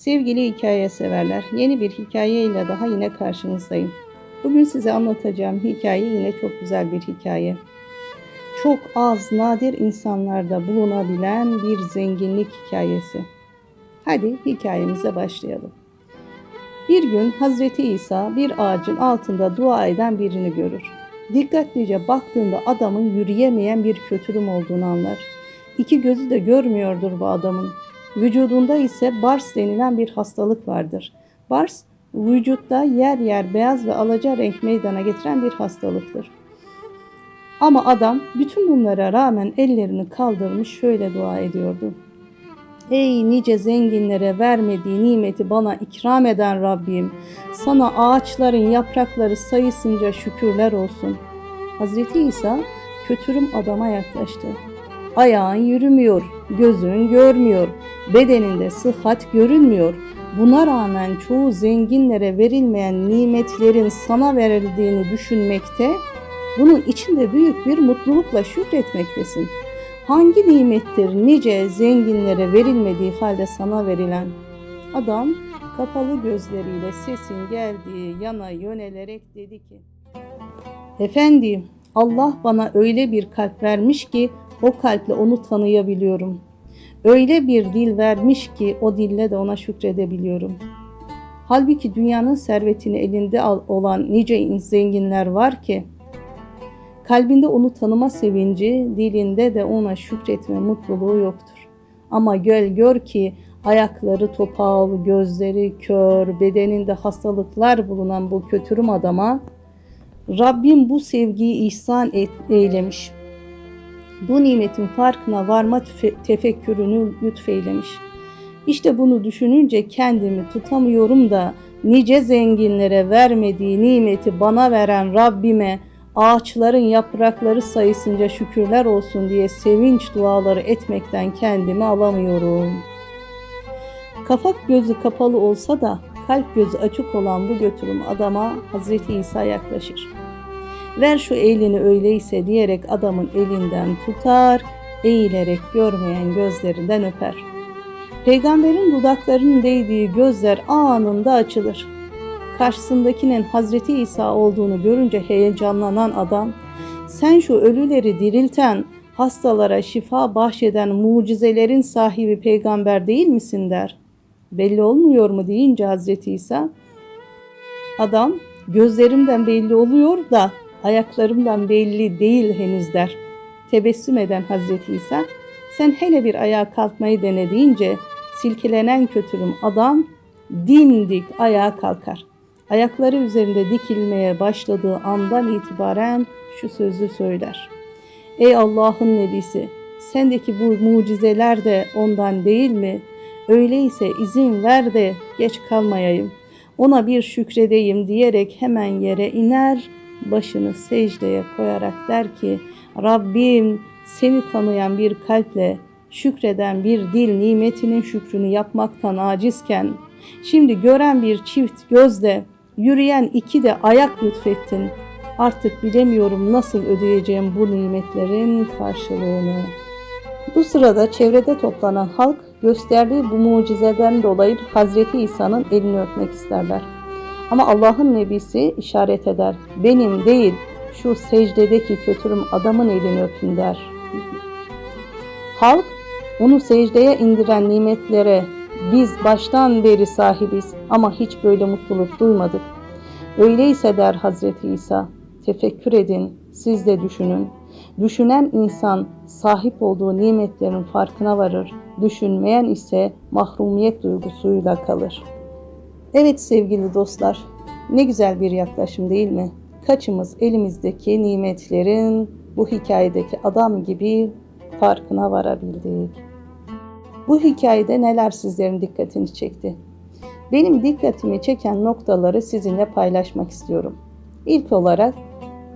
Sevgili hikaye severler, yeni bir hikaye ile daha yine karşınızdayım. Bugün size anlatacağım hikaye yine çok güzel bir hikaye. Çok az, nadir insanlarda bulunabilen bir zenginlik hikayesi. Hadi hikayemize başlayalım. Bir gün Hazreti İsa bir ağacın altında dua eden birini görür. Dikkatlice baktığında adamın yürüyemeyen bir kötülüm olduğunu anlar. İki gözü de görmüyordur bu adamın. Vücudunda ise bars denilen bir hastalık vardır. Bars, vücutta yer yer beyaz ve alaca renk meydana getiren bir hastalıktır. Ama adam bütün bunlara rağmen ellerini kaldırmış şöyle dua ediyordu. Ey nice zenginlere vermediği nimeti bana ikram eden Rabbim, sana ağaçların yaprakları sayısınca şükürler olsun. Hazreti İsa kötürüm adama yaklaştı. Ayağın yürümüyor, gözün görmüyor, bedeninde sıhhat görünmüyor. Buna rağmen çoğu zenginlere verilmeyen nimetlerin sana verildiğini düşünmekte, bunun içinde büyük bir mutlulukla şükretmektesin. Hangi nimettir nice zenginlere verilmediği halde sana verilen? Adam kapalı gözleriyle sesin geldiği yana yönelerek dedi ki, Efendim, Allah bana öyle bir kalp vermiş ki o kalple onu tanıyabiliyorum. Öyle bir dil vermiş ki o dille de ona şükredebiliyorum. Halbuki dünyanın servetini elinde olan nice zenginler var ki kalbinde onu tanıma sevinci, dilinde de ona şükretme mutluluğu yoktur. Ama göl gör ki ayakları topal, gözleri kör, bedeninde hastalıklar bulunan bu kötürüm adama Rabbim bu sevgiyi ihsan et, eylemiş. Bu nimetin farkına varma tefekkürünü lütfeylemiş. İşte bunu düşününce kendimi tutamıyorum da nice zenginlere vermediği nimeti bana veren Rabbime ağaçların yaprakları sayısınca şükürler olsun diye sevinç duaları etmekten kendimi alamıyorum. Kafa gözü kapalı olsa da kalp gözü açık olan bu götürüm adama Hazreti İsa yaklaşır. Ver şu elini öyleyse diyerek adamın elinden tutar, eğilerek görmeyen gözlerinden öper. Peygamberin dudaklarının değdiği gözler anında açılır. Karşısındakinin Hazreti İsa olduğunu görünce heyecanlanan adam, sen şu ölüleri dirilten, hastalara şifa bahşeden mucizelerin sahibi peygamber değil misin der. Belli olmuyor mu deyince Hazreti İsa, adam gözlerimden belli oluyor da ayaklarımdan belli değil henüz der. Tebessüm eden Hazreti İsa, sen hele bir ayağa kalkmayı dene deyince silkelenen kötürüm adam dimdik ayağa kalkar. Ayakları üzerinde dikilmeye başladığı andan itibaren şu sözü söyler. Ey Allah'ın nebisi, sendeki bu mucizeler de ondan değil mi? Öyleyse izin ver de geç kalmayayım. Ona bir şükredeyim diyerek hemen yere iner, başını secdeye koyarak der ki Rabbim seni tanıyan bir kalple şükreden bir dil nimetinin şükrünü yapmaktan acizken şimdi gören bir çift gözle yürüyen iki de ayak lütfettin. Artık bilemiyorum nasıl ödeyeceğim bu nimetlerin karşılığını. Bu sırada çevrede toplanan halk gösterdiği bu mucizeden dolayı Hazreti İsa'nın elini öpmek isterler. Ama Allah'ın nebisi işaret eder. Benim değil şu secdedeki kötürüm adamın elini öpün der. Halk onu secdeye indiren nimetlere biz baştan beri sahibiz ama hiç böyle mutluluk duymadık. Öyleyse der Hazreti İsa, tefekkür edin, siz de düşünün. Düşünen insan sahip olduğu nimetlerin farkına varır. Düşünmeyen ise mahrumiyet duygusuyla kalır. Evet sevgili dostlar, ne güzel bir yaklaşım değil mi? Kaçımız elimizdeki nimetlerin bu hikayedeki adam gibi farkına varabildik. Bu hikayede neler sizlerin dikkatini çekti? Benim dikkatimi çeken noktaları sizinle paylaşmak istiyorum. İlk olarak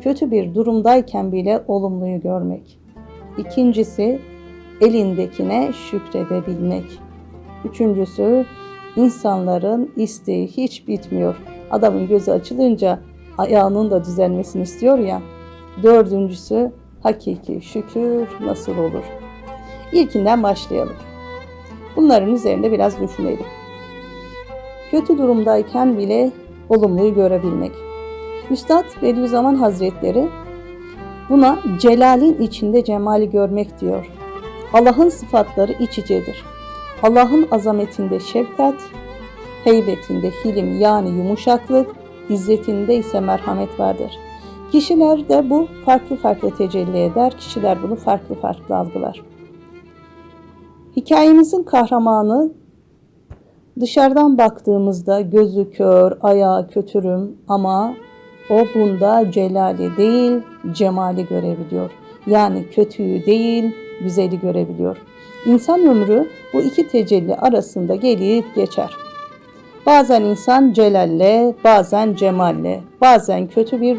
kötü bir durumdayken bile olumluyu görmek. İkincisi elindekine şükredebilmek. Üçüncüsü insanların isteği hiç bitmiyor. Adamın gözü açılınca ayağının da düzelmesini istiyor ya. Dördüncüsü hakiki şükür nasıl olur? İlkinden başlayalım. Bunların üzerinde biraz düşünelim. Kötü durumdayken bile olumluyu görebilmek. Üstad Bediüzzaman Hazretleri buna celalin içinde cemali görmek diyor. Allah'ın sıfatları iç içedir. Allah'ın azametinde şefkat, heybetinde hilim yani yumuşaklık, izzetinde ise merhamet vardır. Kişiler de bu farklı farklı tecelli eder, kişiler bunu farklı farklı algılar. Hikayemizin kahramanı dışarıdan baktığımızda gözü kör, ayağı kötürüm ama o bunda celali değil, cemali görebiliyor. Yani kötüyü değil, güzeli görebiliyor. İnsan ömrü bu iki tecelli arasında gelip geçer. Bazen insan celalle, bazen cemalle, bazen kötü bir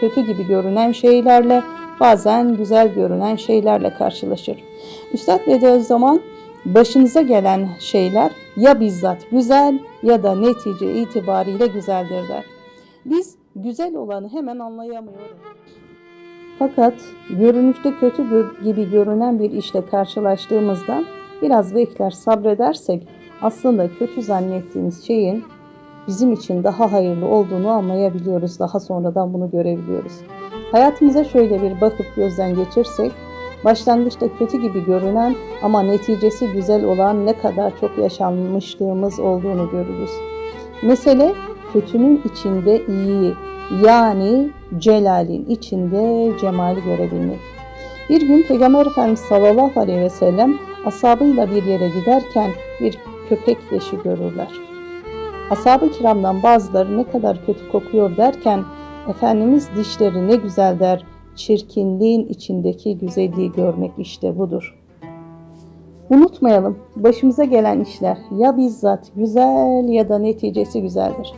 kötü gibi görünen şeylerle, bazen güzel görünen şeylerle karşılaşır. Üstad Bediüzzaman başınıza gelen şeyler ya bizzat güzel ya da netice itibariyle güzeldir der. Biz güzel olanı hemen anlayamıyoruz. Fakat görünüşte kötü gibi görünen bir işle karşılaştığımızda biraz bekler sabredersek aslında kötü zannettiğimiz şeyin bizim için daha hayırlı olduğunu anlayabiliyoruz. Daha sonradan bunu görebiliyoruz. Hayatımıza şöyle bir bakıp gözden geçirsek başlangıçta kötü gibi görünen ama neticesi güzel olan ne kadar çok yaşanmışlığımız olduğunu görürüz. Mesele kötünün içinde iyi yani celalin içinde cemali görebilmek. Bir gün Peygamber Efendimiz sallallahu aleyhi ve sellem ashabıyla bir yere giderken bir köpek leşi görürler. Ashab-ı kiramdan bazıları ne kadar kötü kokuyor derken Efendimiz dişleri ne güzel der, çirkinliğin içindeki güzelliği görmek işte budur. Unutmayalım, başımıza gelen işler ya bizzat güzel ya da neticesi güzeldir.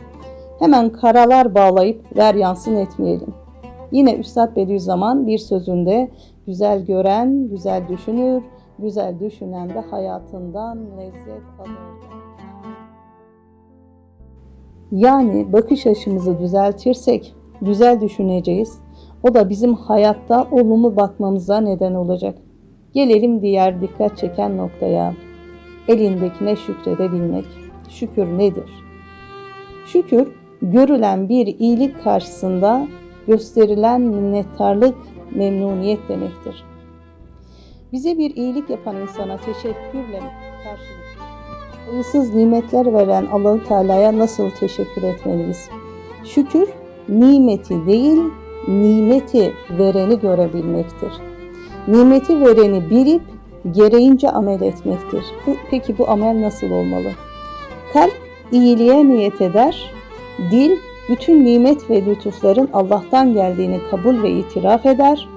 Hemen karalar bağlayıp ver yansın etmeyelim. Yine Üstad Bediüzzaman bir sözünde güzel gören güzel düşünür, güzel düşünen de hayatından lezzet alır. Yani bakış açımızı düzeltirsek güzel düşüneceğiz. O da bizim hayatta olumlu bakmamıza neden olacak. Gelelim diğer dikkat çeken noktaya. Elindekine şükredebilmek. Şükür nedir? Şükür görülen bir iyilik karşısında gösterilen minnettarlık, memnuniyet demektir. Bize bir iyilik yapan insana teşekkürle karşılık sayısız nimetler veren Allahu Teala'ya nasıl teşekkür etmeliyiz? Şükür nimeti değil, nimeti vereni görebilmektir. Nimeti vereni bilip gereğince amel etmektir. Peki bu amel nasıl olmalı? Kalp iyiliğe niyet eder, dil bütün nimet ve lütufların Allah'tan geldiğini kabul ve itiraf eder,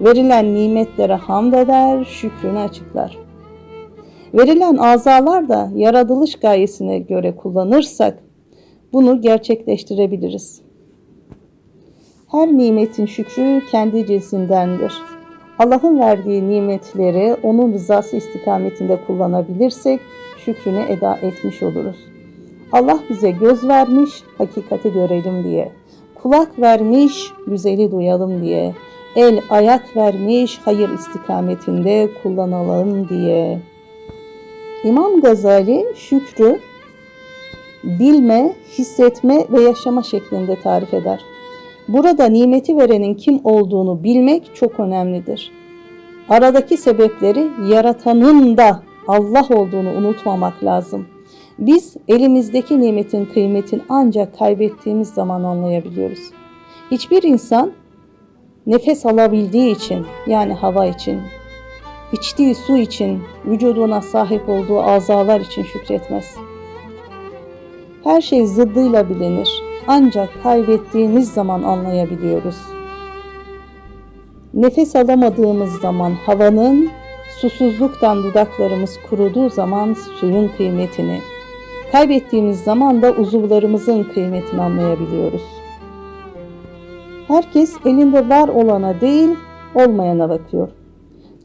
verilen nimetlere hamd eder, şükrünü açıklar. Verilen azalar da yaratılış gayesine göre kullanırsak bunu gerçekleştirebiliriz. Her nimetin şükrü kendi cinsindendir. Allah'ın verdiği nimetleri onun rızası istikametinde kullanabilirsek şükrünü eda etmiş oluruz. Allah bize göz vermiş, hakikati görelim diye. Kulak vermiş, güzeli duyalım diye. El, ayak vermiş, hayır istikametinde kullanalım diye. İmam Gazali şükrü bilme, hissetme ve yaşama şeklinde tarif eder. Burada nimeti verenin kim olduğunu bilmek çok önemlidir. Aradaki sebepleri yaratanın da Allah olduğunu unutmamak lazım. Biz elimizdeki nimetin kıymetini ancak kaybettiğimiz zaman anlayabiliyoruz. Hiçbir insan nefes alabildiği için yani hava için, içtiği su için, vücuduna sahip olduğu azalar için şükretmez. Her şey zıddıyla bilinir. Ancak kaybettiğimiz zaman anlayabiliyoruz. Nefes alamadığımız zaman havanın, susuzluktan dudaklarımız kuruduğu zaman suyun kıymetini, kaybettiğimiz zaman da uzuvlarımızın kıymetini anlayabiliyoruz. Herkes elinde var olana değil, olmayana bakıyor.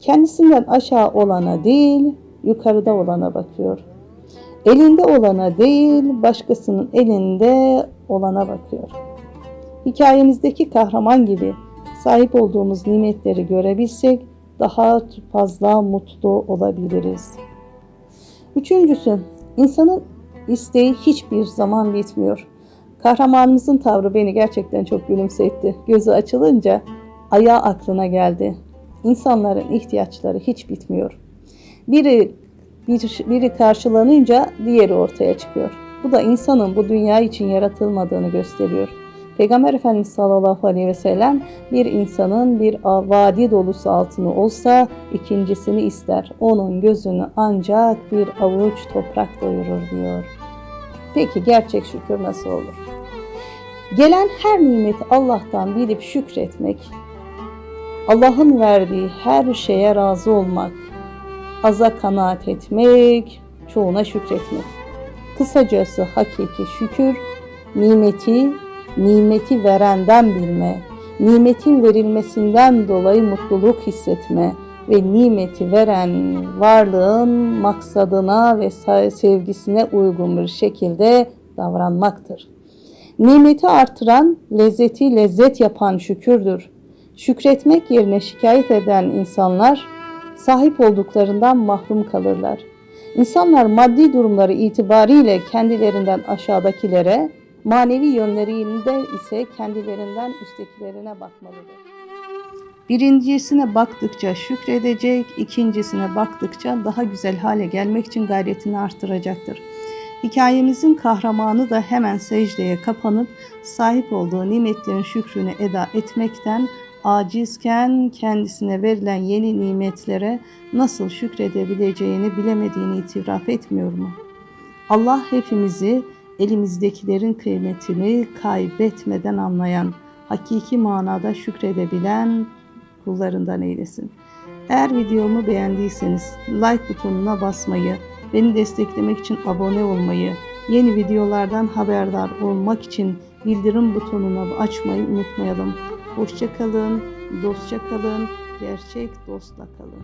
Kendisinden aşağı olana değil, yukarıda olana bakıyor. Elinde olana değil, başkasının elinde olana bakıyor. Hikayemizdeki kahraman gibi sahip olduğumuz nimetleri görebilsek daha fazla mutlu olabiliriz. Üçüncüsü, insanın isteği hiçbir zaman bitmiyor. Kahramanımızın tavrı beni gerçekten çok gülümsetti. Gözü açılınca ayağı aklına geldi. İnsanların ihtiyaçları hiç bitmiyor. Biri bir, biri karşılanınca diğeri ortaya çıkıyor. Bu da insanın bu dünya için yaratılmadığını gösteriyor. Peygamber Efendimiz sallallahu aleyhi ve sellem bir insanın bir vadi dolusu altını olsa ikincisini ister. Onun gözünü ancak bir avuç toprak doyurur diyor. Peki gerçek şükür nasıl olur? Gelen her nimeti Allah'tan bilip şükretmek, Allah'ın verdiği her şeye razı olmak, aza kanaat etmek, çoğuna şükretmek. Kısacası hakiki şükür, nimeti, nimeti verenden bilme, nimetin verilmesinden dolayı mutluluk hissetme ve nimeti veren varlığın maksadına ve sevgisine uygun bir şekilde davranmaktır. Nimeti artıran, lezzeti lezzet yapan şükürdür. Şükretmek yerine şikayet eden insanlar sahip olduklarından mahrum kalırlar. İnsanlar maddi durumları itibariyle kendilerinden aşağıdakilere, manevi yönlerinde ise kendilerinden üsttekilerine bakmalıdır. Birincisine baktıkça şükredecek, ikincisine baktıkça daha güzel hale gelmek için gayretini arttıracaktır. Hikayemizin kahramanı da hemen secdeye kapanıp sahip olduğu nimetlerin şükrünü eda etmekten acizken kendisine verilen yeni nimetlere nasıl şükredebileceğini bilemediğini itiraf etmiyor mu? Allah hepimizi elimizdekilerin kıymetini kaybetmeden anlayan, hakiki manada şükredebilen kullarından eylesin. Eğer videomu beğendiyseniz like butonuna basmayı, beni desteklemek için abone olmayı, yeni videolardan haberdar olmak için bildirim butonuna açmayı unutmayalım. Hoşça kalın, dostça kalın, gerçek dostla kalın.